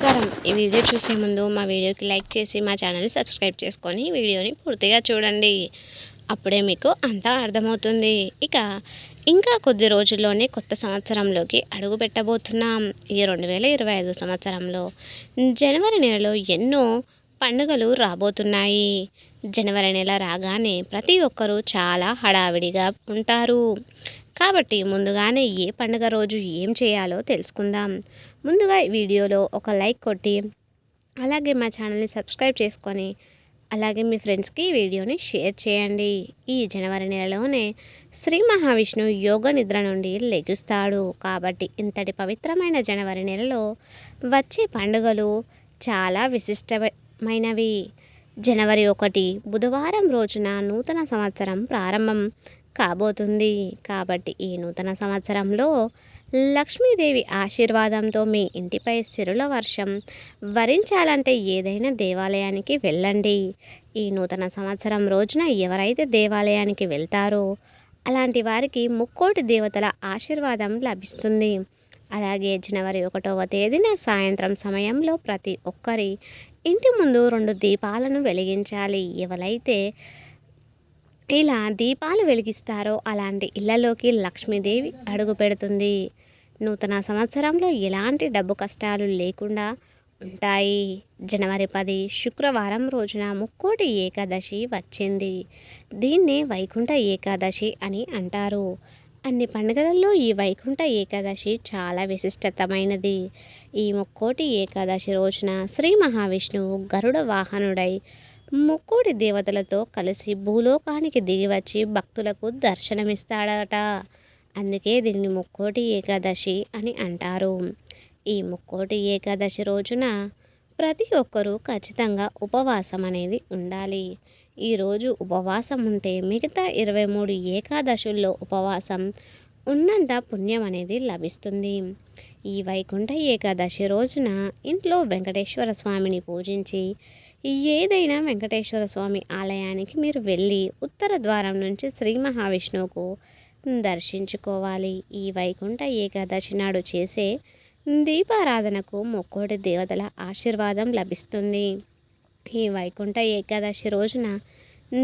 నమస్కారం. ఈ వీడియో చూసే ముందు మా వీడియోకి లైక్ చేసి మా ఛానల్ని సబ్స్క్రైబ్ చేసుకొని వీడియోని పూర్తిగా చూడండి. అప్పుడే మీకు అంతా అర్థమవుతుంది. ఇక ఇంకా కొద్ది రోజుల్లోనే కొత్త సంవత్సరంలోకి అడుగు పెట్టబోతున్నాం. ఈ రెండు వేల ఇరవై ఐదు సంవత్సరంలో జనవరి నెలలో ఎన్నో పండుగలు రాబోతున్నాయి. జనవరి నెల రాగానే ప్రతి ఒక్కరూ చాలా హడావిడిగా ఉంటారు. కాబట్టి ముందుగానే ఏ పండుగ రోజు ఏం చేయాలో తెలుసుకుందాం. ముందుగా ఈ వీడియోలో ఒక లైక్ కొట్టి అలాగే మా ఛానల్ని సబ్స్క్రైబ్ చేసుకొని అలాగే మీ ఫ్రెండ్స్కి ఈ వీడియోని షేర్ చేయండి. ఈ జనవరి నెలలోనే శ్రీ మహావిష్ణు యోగ నిద్ర నుండి లెగుస్తాడు. కాబట్టి ఇంతటి పవిత్రమైన జనవరి నెలలో వచ్చే పండుగలు చాలా విశిష్టమైనవి. జనవరి ఒకటి బుధవారం రోజున నూతన సంవత్సరం ప్రారంభం కాబోతుంది. కాబట్టి ఈ నూతన సంవత్సరంలో లక్ష్మీదేవి ఆశీర్వాదంతో మీ ఇంటిపై సిరుల వర్షం వరించాలంటే ఏదైనా దేవాలయానికి వెళ్ళండి. ఈ నూతన సంవత్సరం రోజున ఎవరైతే దేవాలయానికి వెళ్తారో అలాంటి వారికి ముక్కోటి దేవతల ఆశీర్వాదం లభిస్తుంది. అలాగే జనవరి ఒకటవ తేదీన సాయంత్రం సమయంలో ప్రతి ఒక్కరి ఇంటి ముందు రెండు దీపాలను వెలిగించాలి. ఎవరైతే ఇలా దీపాలు వెలిగిస్తారో అలాంటి ఇళ్ళలోకి లక్ష్మీదేవి అడుగు పెడుతుంది. నూతన సంవత్సరంలో ఎలాంటి డబ్బు కష్టాలు లేకుండా ఉంటాయి? జనవరి పది శుక్రవారం రోజున ముక్కోటి ఏకాదశి వచ్చింది. దీన్నే వైకుంఠ ఏకాదశి అని అంటారు. అన్ని పండుగలలో ఈ వైకుంఠ ఏకాదశి చాలా విశిష్టతమైనది. ఈ ముక్కోటి ఏకాదశి రోజున శ్రీ మహావిష్ణువు గరుడ వాహనుడై ముక్కోటి దేవతలతో కలిసి భూలోకానికి దిగివచ్చి భక్తులకు దర్శనమిస్తాడట. అందుకే దీన్ని ముక్కోటి ఏకాదశి అని అంటారు. ఈ ముక్కోటి ఏకాదశి రోజున ప్రతి ఒక్కరూ ఖచ్చితంగా ఉపవాసం అనేది ఉండాలి. ఈరోజు ఉపవాసం ఉంటే మిగతా ఇరవై మూడు ఏకాదశుల్లో ఉపవాసం ఉన్నంత పుణ్యం అనేది లభిస్తుంది. ఈ వైకుంఠ ఏకాదశి రోజున ఇంట్లో వెంకటేశ్వర స్వామిని పూజించి ఏదైనా వెంకటేశ్వర స్వామి ఆలయానికి మీరు వెళ్ళి ఉత్తర ద్వారం నుంచి శ్రీ మహావిష్ణువుకు దర్శించుకోవాలి. ఈ వైకుంఠ ఏకాదశి నాడు చేసే దీపారాధనకు ముక్కోటి దేవతల ఆశీర్వాదం లభిస్తుంది. ఈ వైకుంఠ ఏకాదశి రోజున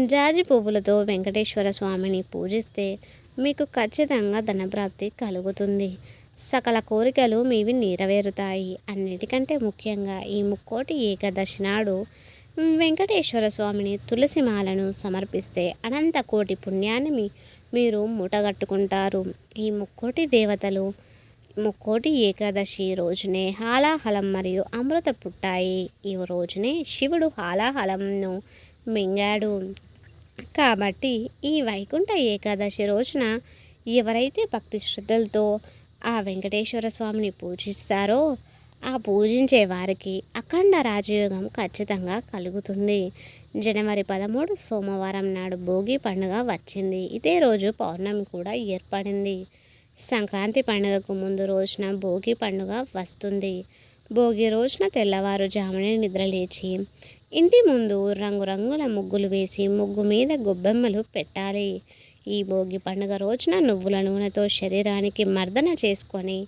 జాజి పువ్వులతో వెంకటేశ్వర స్వామిని పూజిస్తే మీకు ఖచ్చితంగా ధనప్రాప్తి కలుగుతుంది. సకల కోరికలు మీవి నెరవేరుతాయి. అన్నిటికంటే ముఖ్యంగా ఈ ముక్కోటి ఏకాదశి నాడు వెంకటేశ్వర స్వామిని తులసిమాలను సమర్పిస్తే అనంత కోటి పుణ్యాన్ని మీ మీరు మూటగట్టుకుంటారు. ఈ ముక్కోటి దేవతలు ముక్కోటి ఏకాదశి రోజునే హాలాహలం మరియు అమృత పుట్టాయి. ఈ రోజునే శివుడు హాలాహలంను మింగాడు. కాబట్టి ఈ వైకుంఠ ఏకాదశి రోజున ఎవరైతే భక్తి శ్రద్ధలతో ఆ వెంకటేశ్వర స్వామిని పూజిస్తారో ఆ పూజించే వారికి అఖండ రాజయోగం ఖచ్చితంగా కలుగుతుంది. జనవరి పదమూడు సోమవారం నాడు భోగి పండుగ వచ్చింది. ఇదే రోజు పౌర్ణమి కూడా ఏర్పడింది. సంక్రాంతి పండుగకు ముందు రోజున భోగి పండుగ వస్తుంది. భోగి రోజున తెల్లవారుజామునే నిద్రలేచి ఇంటి ముందు రంగురంగుల ముగ్గులు వేసి ముగ్గు మీద గొబ్బెమ్మలు పెట్టాలి. ఈ భోగి పండుగ రోజున నువ్వుల నూనెతో శరీరానికి మర్దన చేసుకొని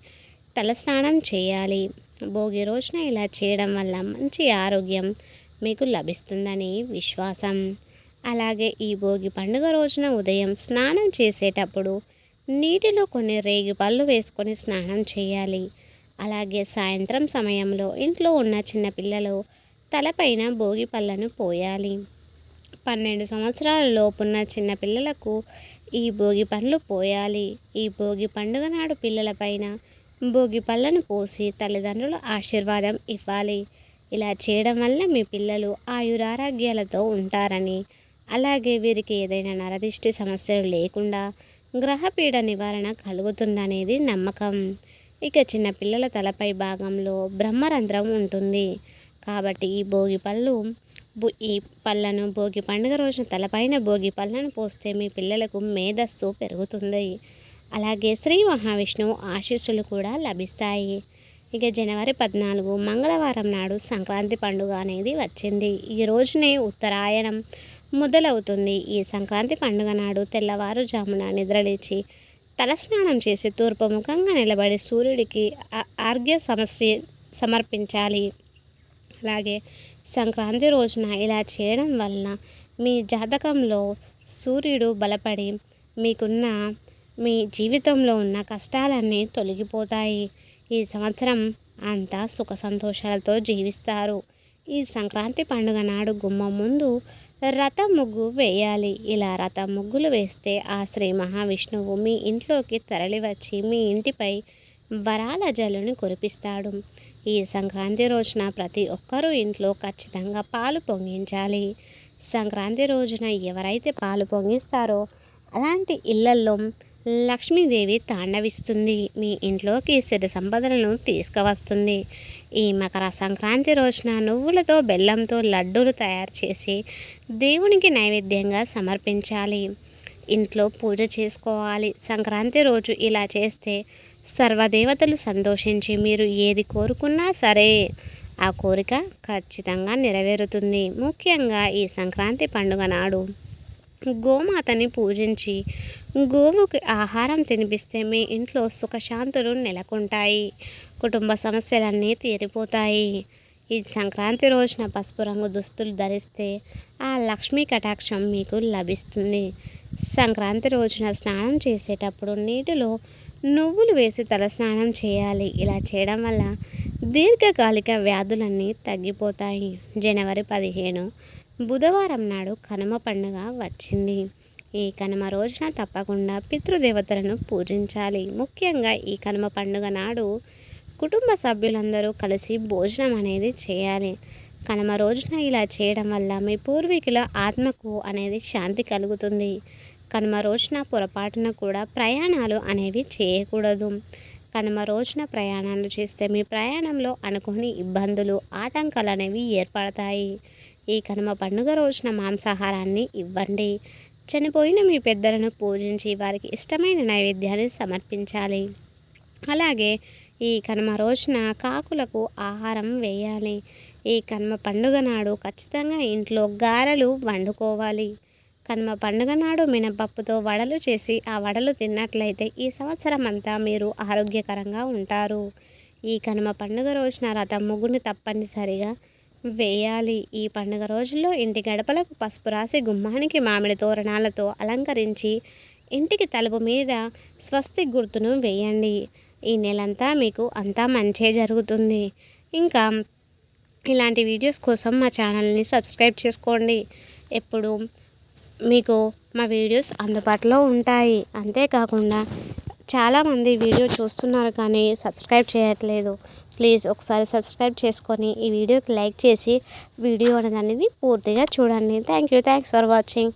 తలస్నానం చేయాలి. భోగి రోజున ఇలా చేయడం వల్ల మంచి ఆరోగ్యం మీకు లభిస్తుందని విశ్వాసం. అలాగే ఈ భోగి పండుగ రోజున ఉదయం స్నానం చేసేటప్పుడు నీటిలో కొన్ని రేగి పళ్ళు వేసుకొని స్నానం చేయాలి. అలాగే సాయంత్రం సమయంలో ఇంట్లో ఉన్న చిన్నపిల్లలు తలపైన భోగి పళ్ళను పోయాలి. పన్నెండు సంవత్సరాల లోపున్న చిన్నపిల్లలకు ఈ భోగి పండ్లు పోయాలి. ఈ భోగి పండుగ నాడు పిల్లలపైన భోగి పళ్ళను పోసి తల్లిదండ్రుల ఆశీర్వాదం ఇవ్వాలి. ఇలా చేయడం వల్ల మీ పిల్లలు ఆయురారోగ్యాలతో ఉంటారని అలాగే వీరికి ఏదైనా నరదిష్టి సమస్యలు లేకుండా గ్రహపీడ నివారణ కలుగుతుందనేది నమ్మకం. ఇక చిన్నపిల్లల తలపై భాగంలో బ్రహ్మరంధ్రం ఉంటుంది. కాబట్టి ఈ భోగి పళ్ళు ఈ పళ్ళను భోగి పండుగ రోజున తలపైన భోగి పళ్ళను పోస్తే మీ పిల్లలకు మేధస్సు పెరుగుతుంది. అలాగే శ్రీ మహావిష్ణువు ఆశీస్సులు కూడా లభిస్తాయి. ఇక జనవరి పద్నాలుగు మంగళవారం నాడు సంక్రాంతి పండుగ అనేది వచ్చింది. ఈ రోజునే ఉత్తరాయణం మొదలవుతుంది. ఈ సంక్రాంతి పండుగ నాడు తెల్లవారుజామున నిద్రలేచి తలస్నానం చేసి తూర్పు ముఖంగా నిలబడి సూర్యుడికి ఆర్ఘ్య సమస్య సమర్పించాలి. అలాగే సంక్రాంతి రోజున ఇలా చేయడం వలన మీ జాతకంలో సూర్యుడు బలపడి మీకున్న మీ జీవితంలో ఉన్న కష్టాలన్నీ తొలగిపోతాయి. ఈ సంవత్సరం అంతా సుఖ సంతోషాలతో జీవిస్తారు. ఈ సంక్రాంతి పండుగ నాడు గుమ్మం ముందు రథ ముగ్గు వేయాలి. ఇలా రథ ముగ్గులు వేస్తే ఆ శ్రీ మహావిష్ణువు మీ ఇంట్లోకి తరలివచ్చి మీ ఇంటిపై వరాల జల్లుని కురిపిస్తాడు. ఈ సంక్రాంతి రోజున ప్రతి ఒక్కరూ ఇంట్లో ఖచ్చితంగా పాలు పొంగించాలి. సంక్రాంతి రోజున ఎవరైతే పాలు పొంగిస్తారో అలాంటి ఇళ్ళల్లో లక్ష్మీదేవి తాండవిస్తుంది. మీ ఇంట్లోకి సిరి సంపదలను తీసుకువస్తుంది. ఈ మకర సంక్రాంతి రోజున నువ్వులతో బెల్లంతో లడ్డూలు తయారు చేసి దేవునికి నైవేద్యంగా సమర్పించాలి. ఇంట్లో పూజ చేసుకోవాలి. సంక్రాంతి రోజు ఇలా చేస్తే సర్వదేవతలు సంతోషించి మీరు ఏది కోరుకున్నా సరే ఆ కోరిక ఖచ్చితంగా నెరవేరుతుంది. ముఖ్యంగా ఈ సంక్రాంతి పండుగ నాడు గోమాతని పూజించి గోవుకి ఆహారం తినిపిస్తే మీ ఇంట్లో సుఖశాంతులు నెలకొంటాయి. కుటుంబ సమస్యలన్నీ తీరిపోతాయి. ఈ సంక్రాంతి రోజున పసుపు రంగు దుస్తులు ధరిస్తే ఆ లక్ష్మీ కటాక్షం మీకు లభిస్తుంది. సంక్రాంతి రోజున స్నానం చేసేటప్పుడు నీటిలో నువ్వులు వేసి తలస్నానం చేయాలి. ఇలా చేయడం వల్ల దీర్ఘకాలిక వ్యాధులన్నీ తగ్గిపోతాయి. జనవరి పదిహేను బుధవారం నాడు కనుమ పండుగ వచ్చింది. ఈ కనుమ రోజున తప్పకుండా పితృదేవతలను పూజించాలి. ముఖ్యంగా ఈ కనుమ పండుగ నాడు కుటుంబ సభ్యులందరూ కలిసి భోజనం అనేది చేయాలి. కనుమ రోజున ఇలా చేయడం వల్ల మీ పూర్వీకుల ఆత్మకు అనేది శాంతి కలుగుతుంది. కనుమ రోజున పొరపాటున కూడా ప్రయాణాలు అనేవి చేయకూడదు. కనుమ రోజున ప్రయాణాలు చేస్తే మీ ప్రయాణంలో అనుకోని ఇబ్బందులు ఆటంకాలు అనేవి ఏర్పడతాయి. ఈ కనుమ పండుగ రోజున మాంసాహారాన్ని ఇవ్వండి. చనిపోయిన మీ పెద్దలను పూజించి వారికి ఇష్టమైన నైవేద్యాన్ని సమర్పించాలి. అలాగే ఈ కనుమ రోజున కాకులకు ఆహారం వేయాలి. ఈ కనుమ పండుగ నాడు ఖచ్చితంగా ఇంట్లో గారెలు వండుకోవాలి. కనుమ పండుగ నాడు మినపప్పుతో వడలు చేసి ఆ వడలు తిన్నట్లయితే ఈ సంవత్సరం అంతా మీరు ఆరోగ్యకరంగా ఉంటారు. ఈ కనుమ పండుగ రోజున రథం ముగ్గుని తప్పనిసరిగా వేయాలి. ఈ పండుగ రోజుల్లో ఇంటి గడపలకు పసుపు రాసి గుమ్మానికి మామిడి తోరణాలతో అలంకరించి ఇంటికి తలుపు మీద స్వస్తి గుర్తును వేయండి. ఈ నెలంతా మీకు అంతా మంచే జరుగుతుంది. ఇంకా ఇలాంటి వీడియోస్ కోసం మా ఛానల్ని సబ్స్క్రైబ్ చేసుకోండి. ఎప్పుడు మీకు మా వీడియోస్ అందుబాటులో ఉంటాయి. అంతేకాకుండా చాలామంది వీడియో చూస్తున్నారు కానీ సబ్స్క్రైబ్ చేయట్లేదు. ప్లీజ్ ఒకసారి సబ్స్క్రైబ్ చేసుకొని ఈ వీడియోకి లైక్ చేసి వీడియో అనేది పూర్తిగా చూడండి. Thank you. Thanks for watching.